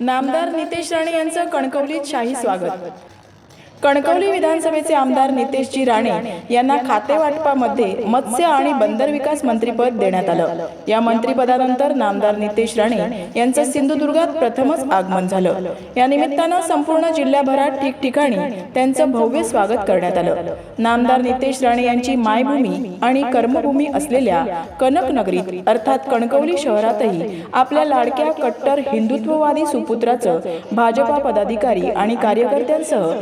नामदार नितेश राणे यांचं कणकवलीत शाही स्वागत. कणकवली विधानसभेचे आमदार नितेशजी राणे यांना खातेवाटपामध्ये मत्स्य आणि बंदर विकास मंत्रीपद देण्यात आलं. या मंत्रिपदानंतर नामदार नितेश राणे यांचं सिंधुदुर्गात प्रथमच आगमन झालं. या निमित्तानं संपूर्ण जिल्ह्याभरात ठिकठिकाणी त्यांचं भव्य स्वागत करण्यात आलं. नामदार नितेश राणे यांची मायभूमी आणि कर्मभूमी असलेल्या कनक नगरीत अर्थात कणकवली शहरातही आपल्या लाडक्या कट्टर हिंदुत्ववादी सुपुत्राचं भाजपा पदाधिकारी आणि कार्यकर्त्यांसह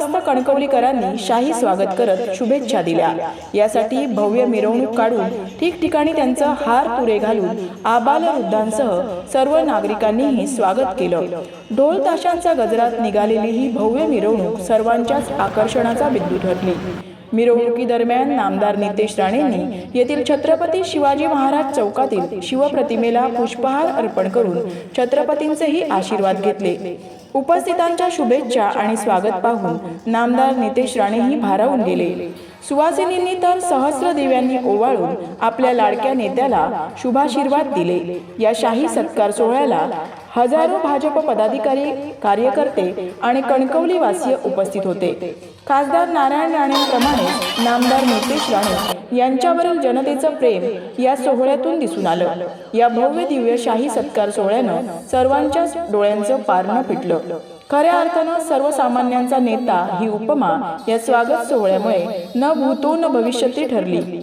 समस्त कणकवलीकरांनी शाही स्वागत करत शुभेच्छा दिल्या. यासाठी भव्य मिरवणूक काढून ठिकठिकाणी त्यांचं हार तुरे घालून आबाल वृद्धांसह सर्व नागरिकांनीही स्वागत केलं. ढोल ताशांच्या गजरात निघालेली ही भव्य मिरवणूक सर्वांच्याच आकर्षणाचा बिंदू ठरली. मिरवणुकीदरम्यान नामदार नितेश राणेंनी येथील छत्रपती शिवाजी महाराज चौकातील शिवप्रतिमेला पुष्पहार अर्पण करून छत्रपतींचेही आशीर्वाद घेतले. उपस्थितांच्या शुभेच्छा आणि स्वागत पाहून नामदार नितेश राणेही भारावून गेले. सुवासिनींनी तर सहस्र दिव्यांनी ओवाळून आपल्या लाडक्या नेत्याला शुभाशीर्वाद दिले. या शाही सत्कार सोहळ्याला हजारो भाजप पदाधिकारी कार्यकर्ते आणि कणकवली वासीय उपस्थित होते. खासदार नारायण राणेंप्रमाणे नामदार नितेश राणे यांच्यावरील जनतेचं प्रेम या सोहळ्यातून दिसून आलं. या भव्य दिव्य शाही सत्कार सोहळ्यानं सर्वांच्याच डोळ्यांचं पारणं फिटलं. खऱ्या अर्थानं सर्वसामान्यांचा नेता ही उपमा या स्वागत सोहळ्यामुळे न भूतो न भविष्यती ठरली.